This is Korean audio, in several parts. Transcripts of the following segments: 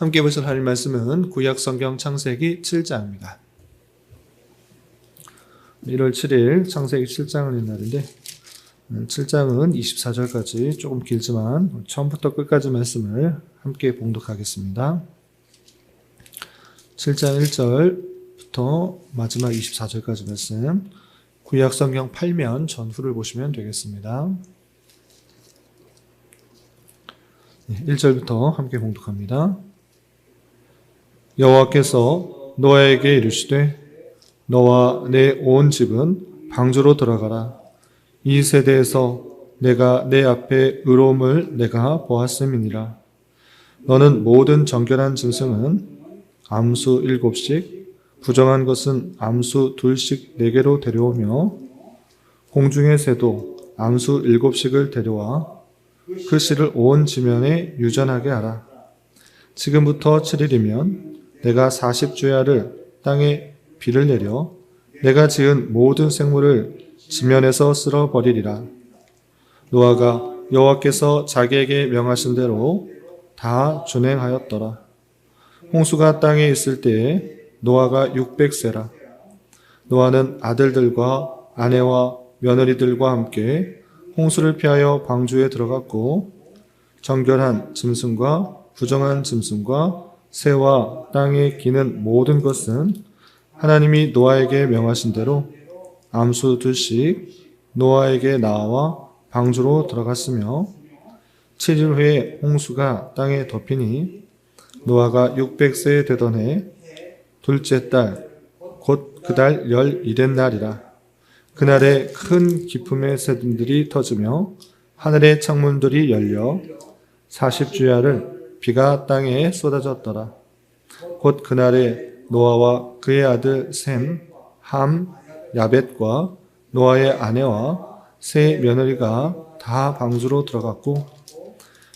함께 보실 하나님 말씀은 구약 성경 창세기 7장입니다. 1월 7일 창세기 7장을 읽는 날인데 7장은 24절까지 조금 길지만 처음부터 끝까지 말씀을 함께 봉독하겠습니다. 7장 1절부터 마지막 24절까지 말씀 구약 성경 8면 전후를 보시면 되겠습니다. 1절부터 함께 봉독합니다. 여호와께서 노아에게 이르시되 너와 내 온 집은 방주로 들어가라. 이 세대에서 내가 내 앞에 의로움을 내가 보았음이니라. 너는 모든 정결한 짐승은 암수 일곱씩, 부정한 것은 암수 둘씩 네 개로 데려오며 공중의 새도 암수 일곱씩을 데려와 그 씨를 온 지면에 유전하게 하라. 지금부터 7일이면 내가 40주야를 땅에 비를 내려 내가 지은 모든 생물을 지면에서 쓸어 버리리라. 노아가 여호와께서 자기에게 명하신 대로 다 준행하였더라. 홍수가 땅에 있을 때에 노아가 600세라. 노아는 아들들과 아내와 며느리들과 함께 홍수를 피하여 방주에 들어갔고 정결한 짐승과 부정한 짐승과 새와 땅에 기는 모든 것은 하나님이 노아에게 명하신 대로 암수 둘씩 노아에게 나와 방주로 들어갔으며 7일 후에 홍수가 땅에 덮이니 노아가 600세 되던 해 둘째 달 곧 그달 11의 날이라. 그날에 큰 기품의 새들이 터지며 하늘의 창문들이 열려 40주야를 비가 땅에 쏟아졌더라. 곧 그날에 노아와 그의 아들 셈, 함, 야벳과 노아의 아내와 세 며느리가 다 방주로 들어갔고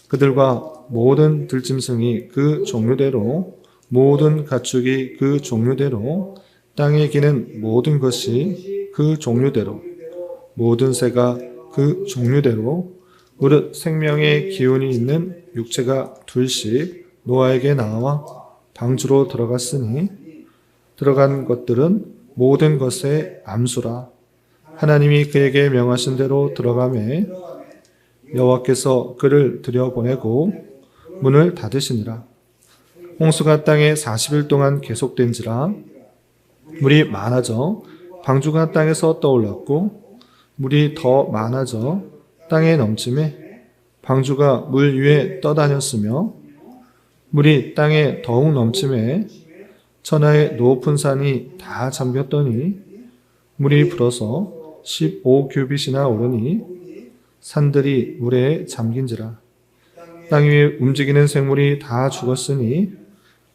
그들과 모든 들짐승이 그 종류대로 모든 가축이 그 종류대로 땅에 기는 모든 것이 그 종류대로 모든 새가 그 종류대로 무릇 생명의 기운이 있는 육체가 둘씩 노아에게 나와 방주로 들어갔으니 들어간 것들은 모든 것의 암수라. 하나님이 그에게 명하신 대로 들어가매 여호와께서 그를 들여보내고 문을 닫으시니라. 홍수가 땅에 40일 동안 계속된지라. 물이 많아져 방주가 땅에서 떠올랐고 물이 더 많아져 땅에 넘침에 방주가 물 위에 떠다녔으며 물이 땅에 더욱 넘침에 천하의 높은 산이 다 잠겼더니 물이 불어서 15규빗이나 오르니 산들이 물에 잠긴지라. 땅 위에 움직이는 생물이 다 죽었으니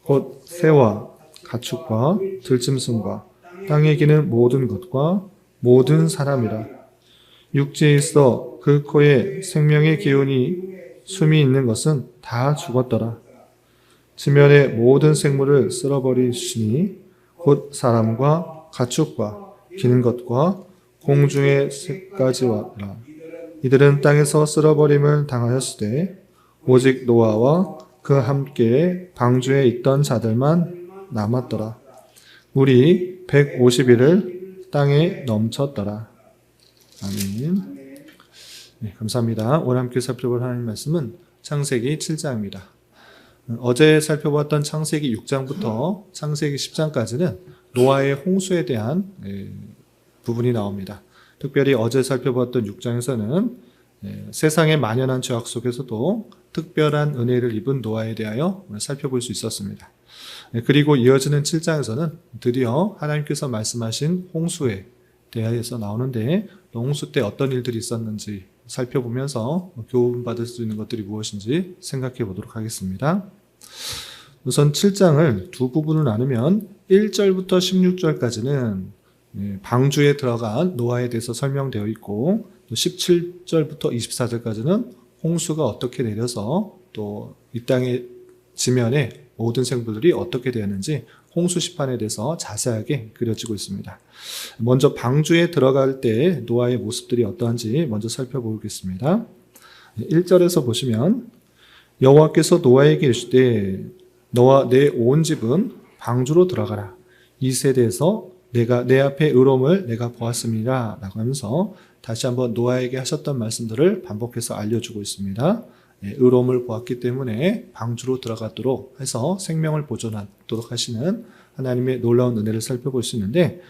곧 새와 가축과 들짐승과 땅에 기는 모든 것과 모든 사람이라. 육지에 있어 그 코에 생명의 기운이 숨이 있는 것은 다 죽었더라. 지면의 모든 생물을 쓸어버리시니 곧 사람과 가축과 기는 것과 공중의 새까지와라. 이들은 땅에서 쓸어버림을 당하였으되 오직 노아와 그 함께 방주에 있던 자들만 남았더라. 물이 150일을 땅에 넘쳤더라. 아멘. 네, 감사합니다. 오늘 함께 살펴볼 하나님 말씀은 창세기 7장입니다. 어제 살펴봤던 창세기 6장부터 창세기 10장까지는 노아의 홍수에 대한 예, 부분이 나옵니다. 특별히 어제 살펴봤던 6장에서는 예, 세상의 만연한 죄악 속에서도 특별한 은혜를 입은 노아에 대하여 살펴볼 수 있었습니다. 예, 그리고 이어지는 7장에서는 드디어 하나님께서 말씀하신 홍수에 대하여서 나오는데 홍수 때 어떤 일들이 있었는지 살펴보면서 교훈 받을 수 있는 것들이 무엇인지 생각해 보도록 하겠습니다. 우선 7장을 두 부분을 나누면 1절부터 16절까지는 예, 방주에 들어간 노아에 대해서 설명되어 있고 또 17절부터 24절까지는 홍수가 어떻게 내려서 또 이 땅의 지면에 모든 생물들이 어떻게 되었는지 홍수 시판에 대해서 자세하게 그려지고 있습니다. 먼저 방주에 들어갈 때 노아의 모습들이 어떠한지 먼저 살펴보겠습니다. 1절에서 보시면 여호와께서 노아에게 이르시되 너와 내 온 집은 방주로 들어가라. 이 세대에서 내가 내 앞에 의로움을 내가 보았습니다. 라고 하면서 다시 한번 노아에게 하셨던 말씀들을 반복해서 알려주고 있습니다. 예, 의로움을 보았기 때문에 방주로 들어가도록 해서 생명을 보존하도록 하시는 하나님의 놀라운 은혜를 살펴볼 수 있는데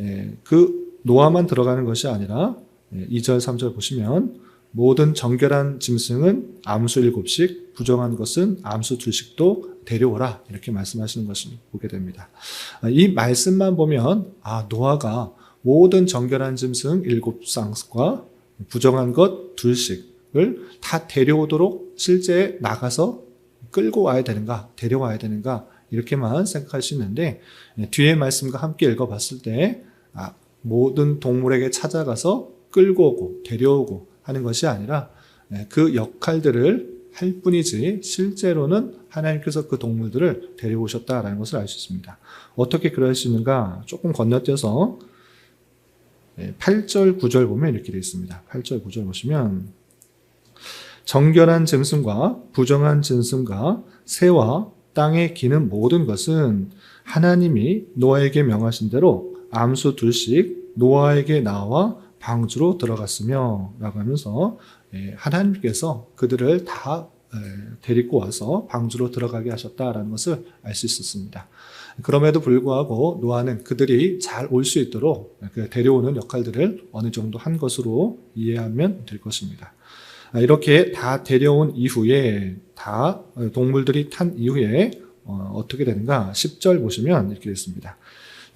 예, 그 노아만 들어가는 것이 아니라 예, 2절, 3절 보시면 모든 정결한 짐승은 암수 일곱씩, 부정한 것은 암수 둘씩도 데려오라 이렇게 말씀하시는 것을 보게 됩니다. 아, 이 말씀만 보면 아 노아가 모든 정결한 짐승 일곱 쌍과 부정한 것 둘씩을 다 데려오도록 실제 나가서 끌고 와야 되는가, 데려와야 되는가 이렇게만 생각할 수 있는데 예, 뒤에 말씀과 함께 읽어봤을 때 아, 모든 동물에게 찾아가서 끌고 오고 데려오고 하는 것이 아니라 예, 그 역할들을 할 뿐이지 실제로는 하나님께서 그 동물들을 데려오셨다라는 것을 알 수 있습니다. 어떻게 그럴 수 있는가 조금 건너뛰어서 8절, 9절 보면 이렇게 되어 있습니다. 8절, 9절 보시면 정결한 짐승과 부정한 짐승과 새와 땅에 기는 모든 것은 하나님이 노아에게 명하신 대로 암수 둘씩 노아에게 나와 방주로 들어갔으며 라고 하면서 예, 하나님께서 그들을 다 예, 데리고 와서 방주로 들어가게 하셨다라는 것을 알 수 있었습니다. 그럼에도 불구하고 노아는 그들이 잘 올 수 있도록 그 데려오는 역할들을 어느 정도 한 것으로 이해하면 될 것입니다. 아, 이렇게 다 데려온 이후에 다 동물들이 탄 이후에 어, 떻게 되는가? 10절 보시면 이렇게 됐습니다.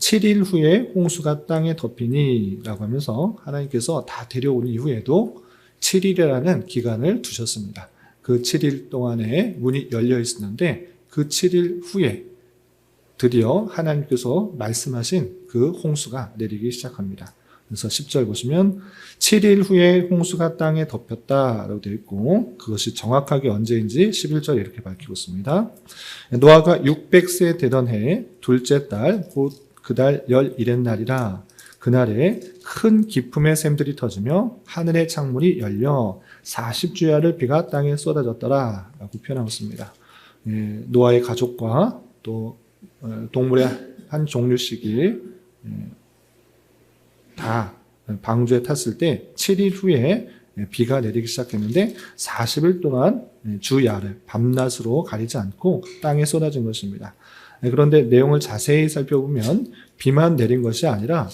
7일 후에 홍수가 땅에 덮이니 라고 하면서 하나님께서 다 데려온 이후에도 7일이라는 기간을 두셨습니다. 그 7일 동안에 문이 열려 있었는데 그 7일 후에 드디어 하나님께서 말씀하신 그 홍수가 내리기 시작합니다. 그래서 10절 보시면 7일 후에 홍수가 땅에 덮였다라고 되어 있고 그것이 정확하게 언제인지 11절에 이렇게 밝히고 있습니다. 노아가 600세 되던 해 둘째 달 곧 그달 열일의 날이라 그날에 큰 기품의 샘들이 터지며 하늘의 창문이 열려 40주야를 비가 땅에 쏟아졌더라 라고 표현하고 있습니다. 예, 노아의 가족과 또 어, 동물의 한 종류씩이 예, 다 방주에 탔을 때 7일 후에 비가 내리기 시작했는데 40일 동안 주야를 밤낮으로 가리지 않고 땅에 쏟아진 것입니다. 그런데 내용을 자세히 살펴보면 비만 내린 것이 아니라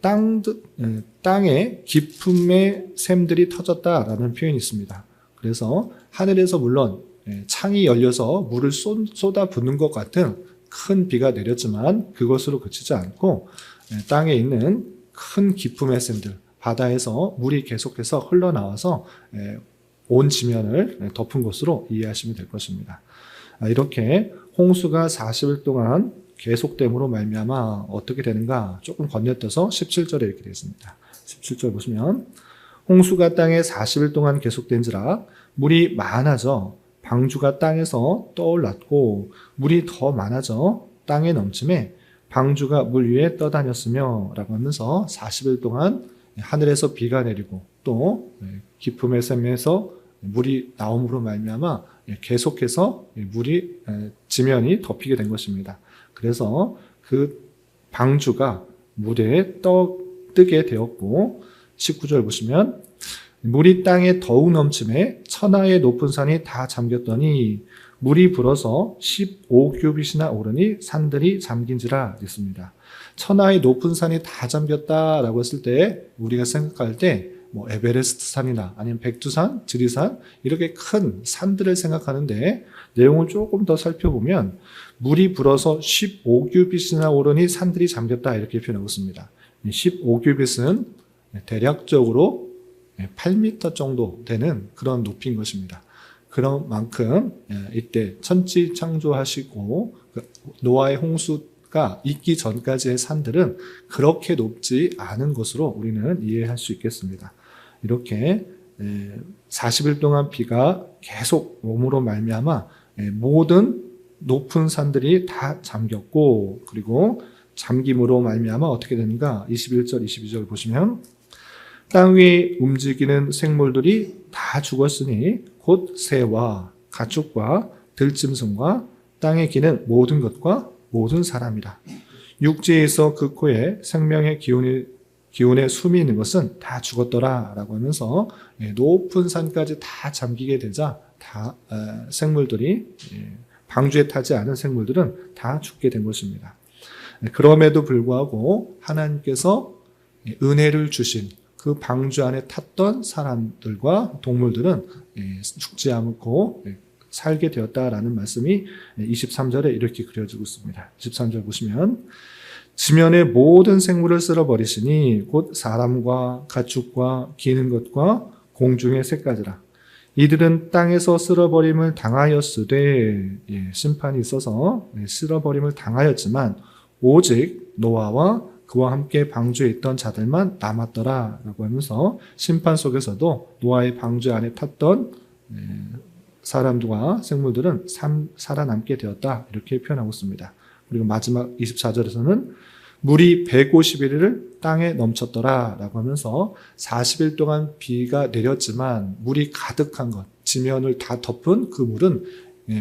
땅, 땅에 깊음의 샘들이 터졌다라는 표현이 있습니다. 그래서 하늘에서 물론 창이 열려서 물을 쏟아 붓는 것 같은 큰 비가 내렸지만 그것으로 그치지 않고 땅에 있는 큰 기품의 샘들, 바다에서 물이 계속해서 흘러나와서 온 지면을 덮은 것으로 이해하시면 될 것입니다. 아, 이렇게 홍수가 40일 동안 계속됨으로 말미암아 어떻게 되는가 조금 건너뛰어서 17절에 이렇게 되어 있습니다. 17절 보시면 홍수가 땅에 40일 동안 계속된지라 물이 많아져 방주가 땅에서 떠올랐고 물이 더 많아져 땅에 넘침에 방주가 물 위에 떠다녔으며 라고 하면서 40일 동안 하늘에서 비가 내리고 또 깊음의 샘에서 물이 나옴으로 말미암아 계속해서 물이 지면이 덮이게 된 것입니다. 그래서 그 방주가 물에 떠 뜨게 되었고 19절 보시면 물이 땅에 더욱 넘침에 천하의 높은 산이 다 잠겼더니 물이 불어서 15규빗이나 오르니 산들이 잠긴지라 됐습니다. 천하의 높은 산이 다 잠겼다라고 했을 때 우리가 생각할 때 뭐 에베레스트 산이나 아니면 백두산, 지리산 이렇게 큰 산들을 생각하는데 내용을 조금 더 살펴보면 물이 불어서 15규빗이나 오르니 산들이 잠겼다 이렇게 표현하고 있습니다. 15규빗은 대략적으로 8m 정도 되는 그런 높이인 것입니다. 그런 만큼 예, 이때 천지 창조하시고 그 노아의 홍수가 있기 전까지의 산들은 그렇게 높지 않은 것으로 우리는 이해할 수 있겠습니다. 이렇게 40일 예, 동안 비가 계속 몸으로 말미암아 예, 모든 높은 산들이 다 잠겼고 그리고 잠김으로 말미암아 어떻게 되는가? 21절 22절 보시면 땅 위에 움직이는 생물들이 다 죽었으니 곧 새와 가축과 들짐승과 땅에 기는 모든 것과 모든 사람이라. 육지에서 그 코에 생명의 기운이 기운에 숨이 있는 것은 다 죽었더라라고 하면서 예, 높은 산까지 다 잠기게 되자 다 어, 생물들이 예, 방주에 타지 않은 생물들은 다 죽게 된 것입니다. 예, 그럼에도 불구하고 하나님께서 예, 은혜를 주신 그 방주 안에 탔던 사람들과 동물들은 예, 죽지 않고 예, 살게 되었다라는 말씀이 23절에 이렇게 그려지고 있습니다. 23절 보시면 지면의 모든 생물을 쓸어버리시니 곧 사람과 가축과 기는 것과 공중의 새까지라. 이들은 땅에서 쓸어버림을 당하였으되 예, 심판이 있어서 예, 쓸어버림을 당하였지만 오직 노아와 그와 함께 방주에 있던 자들만 남았더라라고 하면서 심판 속에서도 노아의 방주 안에 탔던 예, 사람들과 생물들은 삶- 살아남게 되었다 이렇게 표현하고 있습니다. 그리고 마지막 24절에서는 물이 150일을 땅에 넘쳤더라라고 하면서 40일 동안 비가 내렸지만 물이 가득한 것, 지면을 다 덮은 그 물은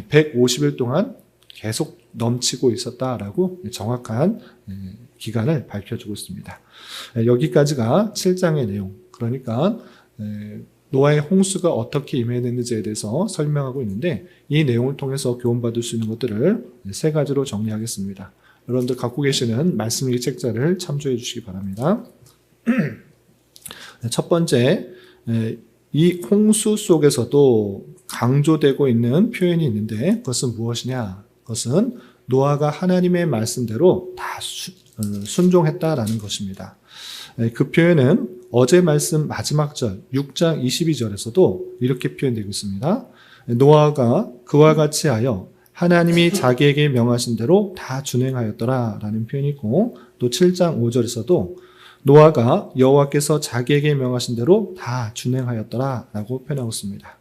150일 동안 계속 넘치고 있었다라고 정확한 예, 기간을 밝혀주고 있습니다. 예, 여기까지가 7장의 내용. 그러니까 예, 노아의 홍수가 어떻게 임해냈는지에 대해서 설명하고 있는데 이 내용을 통해서 교훈받을 수 있는 것들을 세 가지로 정리하겠습니다. 여러분들 갖고 계시는 말씀일기 책자를 참조해 주시기 바랍니다. 네, 첫 번째, 에, 이 홍수 속에서도 강조되고 있는 표현이 있는데 그것은 무엇이냐? 그것은 노아가 하나님의 말씀대로 다 순종했다라는 것입니다. 에, 그 표현은 어제 말씀 마지막 절 6장 22절에서도 이렇게 표현되고 있습니다. 노아가 그와 같이 하여 하나님이 자기에게 명하신 대로 다 준행하였더라라는 표현이 있고 또 7장 5절에서도 노아가 여호와께서 자기에게 명하신 대로 다 준행하였더라라고 표현하고 있습니다.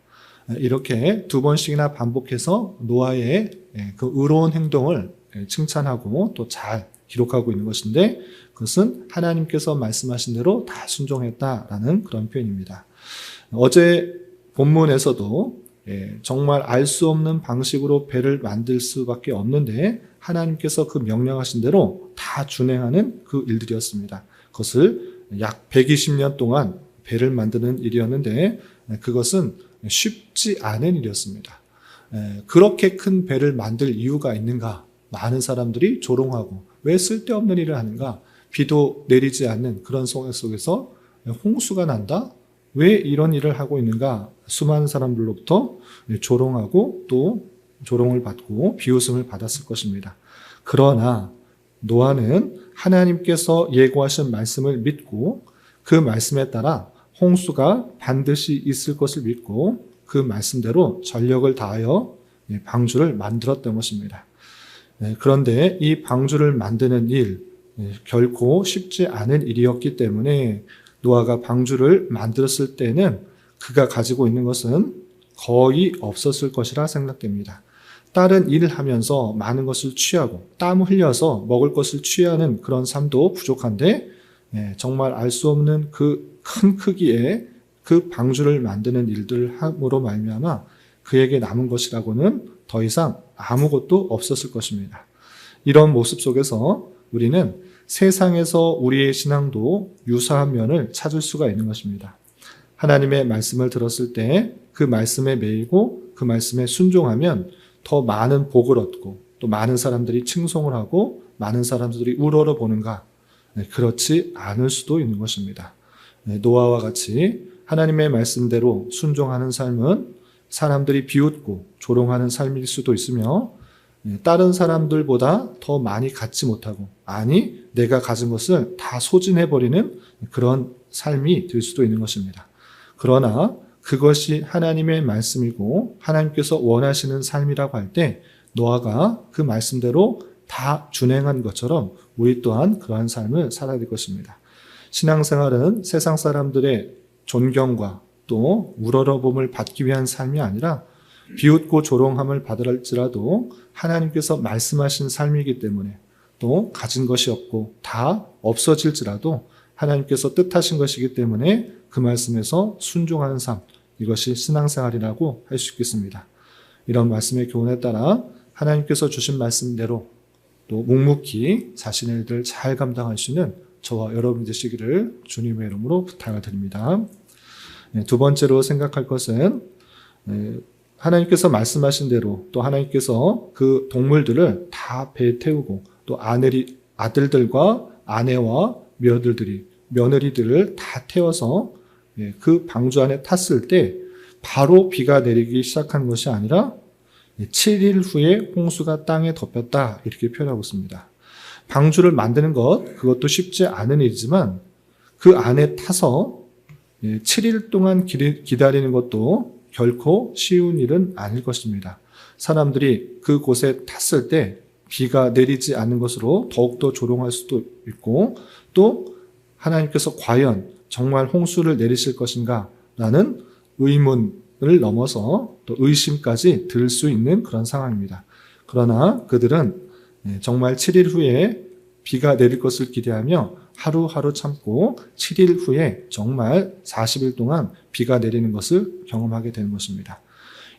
이렇게 두 번씩이나 반복해서 노아의 예, 그 의로운 행동을 예, 칭찬하고 또 잘 기록하고 있는 것인데 그것은 하나님께서 말씀하신 대로 다 순종했다라는 그런 표현입니다. 어제 본문에서도 예, 정말 알 수 없는 방식으로 배를 만들 수밖에 없는데 하나님께서 그 명령하신 대로 다 준행하는 그 일들이었습니다. 그것을 약 120년 동안 배를 만드는 일이었는데 예, 그것은 쉽지 않은 일이었습니다. 예, 그렇게 큰 배를 만들 이유가 있는가? 많은 사람들이 조롱하고 왜 쓸데없는 일을 하는가? 비도 내리지 않는 그런 상황 속에서 홍수가 난다? 왜 이런 일을 하고 있는가? 수많은 사람들로부터 조롱하고 또 조롱을 받고 비웃음을 받았을 것입니다. 그러나 노아는 하나님께서 예고하신 말씀을 믿고 그 말씀에 따라 홍수가 반드시 있을 것을 믿고 그 말씀대로 전력을 다하여 방주를 만들었던 것입니다. 네, 그런데 이 방주를 만드는 일 예, 결코 쉽지 않은 일이었기 때문에 노아가 방주를 만들었을 때는 그가 가지고 있는 것은 거의 없었을 것이라 생각됩니다. 다른 일을 하면서 많은 것을 취하고 땀 흘려서 먹을 것을 취하는 그런 삶도 부족한데 예, 정말 알 수 없는 그 큰 크기의 그 방주를 만드는 일들을 함으로 말미암아 그에게 남은 것이라고는 더 이상 아무것도 없었을 것입니다. 이런 모습 속에서 우리는 세상에서 우리의 신앙도 유사한 면을 찾을 수가 있는 것입니다. 하나님의 말씀을 들었을 때 그 말씀에 매이고 그 말씀에 순종하면 더 많은 복을 얻고 또 많은 사람들이 칭송을 하고 많은 사람들이 우러러 보는가? 네, 그렇지 않을 수도 있는 것입니다. 네, 노아와 같이 하나님의 말씀대로 순종하는 삶은 사람들이 비웃고 조롱하는 삶일 수도 있으며 네, 다른 사람들보다 더 많이 갖지 못하고 아니 내가 가진 것을 다 소진해 버리는 그런 삶이 될 수도 있는 것입니다. 그러나 그것이 하나님의 말씀이고 하나님께서 원하시는 삶이라고 할 때 노아가 그 말씀대로 다 준행한 것처럼 우리 또한 그러한 삶을 살아야 될 것입니다. 신앙생활은 세상 사람들의 존경과 또 우러러봄을 받기 위한 삶이 아니라 비웃고 조롱함을 받을지라도 하나님께서 말씀하신 삶이기 때문에 또 가진 것이 없고 다 없어질지라도 하나님께서 뜻하신 것이기 때문에 그 말씀에서 순종하는 삶, 이것이 신앙생활이라고 할 수 있겠습니다. 이런 말씀의 교훈에 따라 하나님께서 주신 말씀대로 또 묵묵히 자신의 일들 잘 있는 저와 여러분 되시기를 주님의 이름으로 부탁을 드립니다. 네, 두 번째로 생각할 것은 네, 하나님께서 말씀하신 대로 또 하나님께서 그 동물들을 다 배에 태우고 또 아내리, 아들들과 아내와 며느리들이 며느리들을 다 태워서 예, 그 방주 안에 탔을 때 바로 비가 내리기 시작한 것이 아니라 7일 후에 홍수가 땅에 덮였다 이렇게 표현하고 있습니다. 방주를 만드는 것 그것도 쉽지 않은 일이지만 그 안에 타서 7일 동안 기다리는 것도 결코 쉬운 일은 아닐 것입니다. 사람들이 그곳에 탔을 때 비가 내리지 않는 것으로 더욱더 조롱할 수도 있고 또 하나님께서 과연 정말 홍수를 내리실 것인가 라는 의문을 넘어서 또 의심까지 들 수 있는 그런 상황입니다. 그러나 그들은 예, 정말 7일 후에 비가 내릴 것을 기대하며 하루하루 참고 7일 후에 정말 40일 동안 비가 내리는 것을 경험하게 되는 것입니다.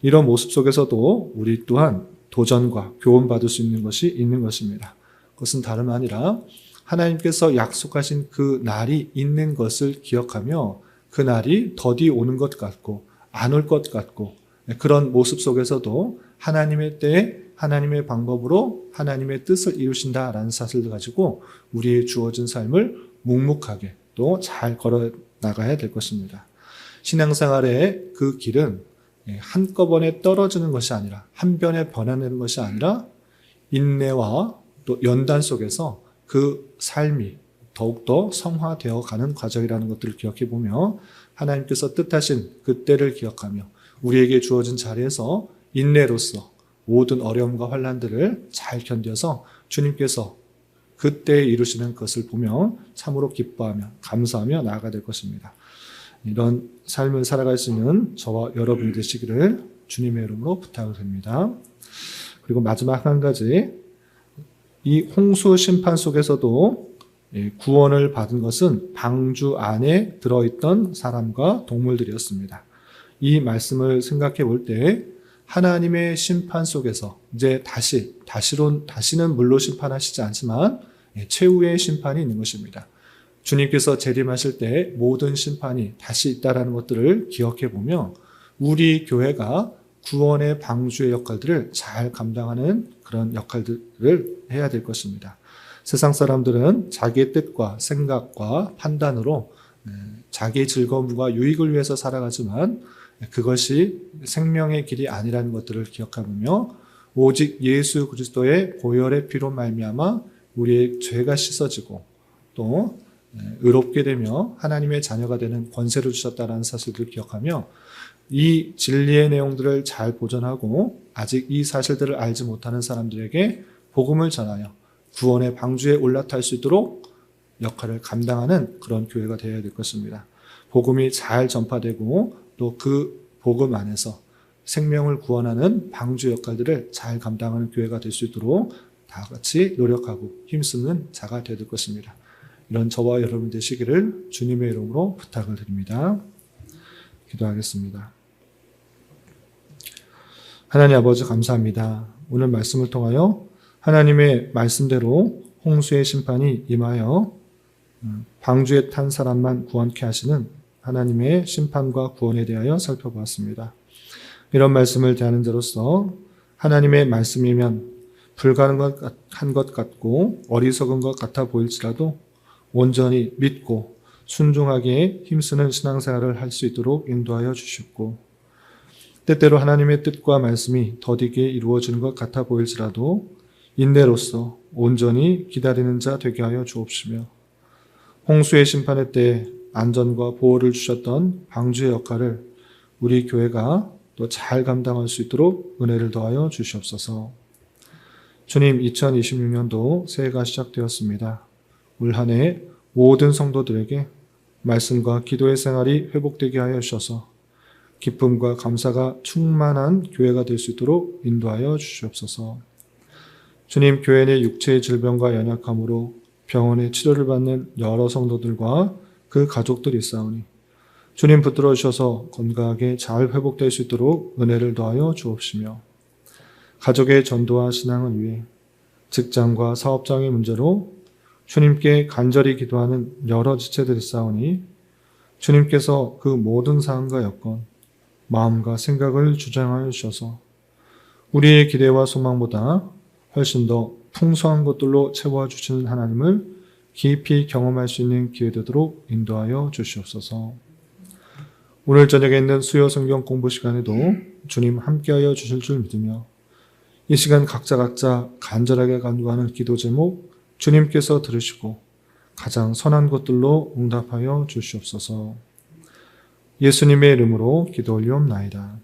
이런 모습 속에서도 우리 또한 도전과 교훈받을 수 있는 것이 있는 것입니다. 그것은 다름 아니라 하나님께서 약속하신 그 날이 있는 것을 기억하며 그 날이 더디 오는 것 같고 안 올 것 같고 그런 모습 속에서도 하나님의 때에 하나님의 방법으로 하나님의 뜻을 이루신다라는 사실을 가지고 우리의 주어진 삶을 묵묵하게 또 잘 걸어 나가야 될 것입니다. 신앙생활의 그 길은 한꺼번에 떨어지는 것이 아니라 한 변에 변화되는 것이 아니라 인내와 또 연단 속에서 그 삶이 더욱더 성화되어 가는 과정이라는 것들을 기억해 보며 하나님께서 뜻하신 그 때를 기억하며 우리에게 주어진 자리에서 인내로서 모든 어려움과 환란들을 잘 견뎌서 주님께서 그때 이루시는 것을 보며 참으로 기뻐하며 감사하며 나아가 될 것입니다. 이런 삶을 살아갈 수 있는 저와 여러분이 되시기를 주님의 이름으로 부탁을 드립니다. 그리고 마지막 한 가지 이 홍수 심판 속에서도 구원을 받은 것은 방주 안에 들어있던 사람과 동물들이었습니다. 이 말씀을 생각해 볼 때 하나님의 심판 속에서 이제 다시 다시론 다시는 물로 심판하시지 않지만 최후의 심판이 있는 것입니다. 주님께서 재림하실 때 모든 심판이 다시 있다라는 것들을 기억해 보며 우리 교회가 구원의 방주의 역할들을 잘 감당하는 그런 역할들을 해야 될 것입니다. 세상 사람들은 자기의 뜻과 생각과 판단으로 자기의 즐거움과 유익을 위해서 살아가지만 그것이 생명의 길이 아니라는 것들을 기억하며 오직 예수 그리스도의 고열의 피로 말미암아 우리의 죄가 씻어지고 또 의롭게 되며 하나님의 자녀가 되는 권세를 주셨다라는 사실을 기억하며 이 진리의 내용들을 잘 보존하고 아직 이 사실들을 알지 못하는 사람들에게 복음을 전하여 구원의 방주에 올라탈 수 있도록 역할을 감당하는 그런 교회가 되어야 될 것입니다. 복음이 잘 전파되고 또 그 복음 안에서 생명을 구원하는 방주 역할들을 잘 감당하는 교회가 될 수 있도록 다 같이 노력하고 힘쓰는 자가 되야 될 것입니다. 이런 저와 여러분 되시기를 주님의 이름으로 부탁을 드립니다. 기도하겠습니다. 하나님 아버지 감사합니다. 오늘 말씀을 통하여 하나님의 말씀대로 홍수의 심판이 임하여 음, 방주에 탄 사람만 구원케 하시는 하나님의 심판과 구원에 대하여 살펴보았습니다. 이런 말씀을 대하는 자로서 하나님의 말씀이면 불가능한 것 같고 어리석은 것 같아 보일지라도 온전히 믿고 순종하게 힘쓰는 신앙생활을 할 수 있도록 인도하여 주시고 때때로 하나님의 뜻과 말씀이 더디게 이루어지는 것 같아 보일지라도 인내로서 온전히 기다리는 자 되게 하여 주옵시며 홍수의 심판의 때 안전과 보호를 주셨던 방주의 역할을 우리 교회가 또 잘 감당할 수 있도록 은혜를 더하여 주시옵소서. 주님 2026년도 새해가 시작되었습니다. 올 한 해 모든 성도들에게 말씀과 기도의 생활이 회복되게 하여 주셔서 기쁨과 감사가 충만한 교회가 될 수 있도록 인도하여 주시옵소서. 주님, 교회 내 육체의 질병과 연약함으로 병원에 치료를 받는 여러 성도들과 그 가족들이 있사오니 주님 붙들어 주셔서 건강하게 잘 회복될 수 있도록 은혜를 더하여 주옵시며 가족의 전도와 신앙을 위해 직장과 사업장의 문제로 주님께 간절히 기도하는 여러 지체들이 싸우니 주님께서 그 모든 사항과 여건, 마음과 생각을 주장하여 주셔서 우리의 기대와 소망보다 훨씬 더 풍성한 것들로 채워주시는 하나님을 깊이 경험할 수 있는 기회 되도록 인도하여 주시옵소서. 오늘 저녁에 있는 수요 성경 공부 시간에도 주님 함께하여 주실 줄 믿으며 이 시간 각자 각자 간절하게 간구하는 기도 제목 주님께서 들으시고 가장 선한 것들로 응답하여 주시옵소서. 예수님의 이름으로 기도 올리옵나이다.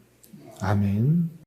아멘.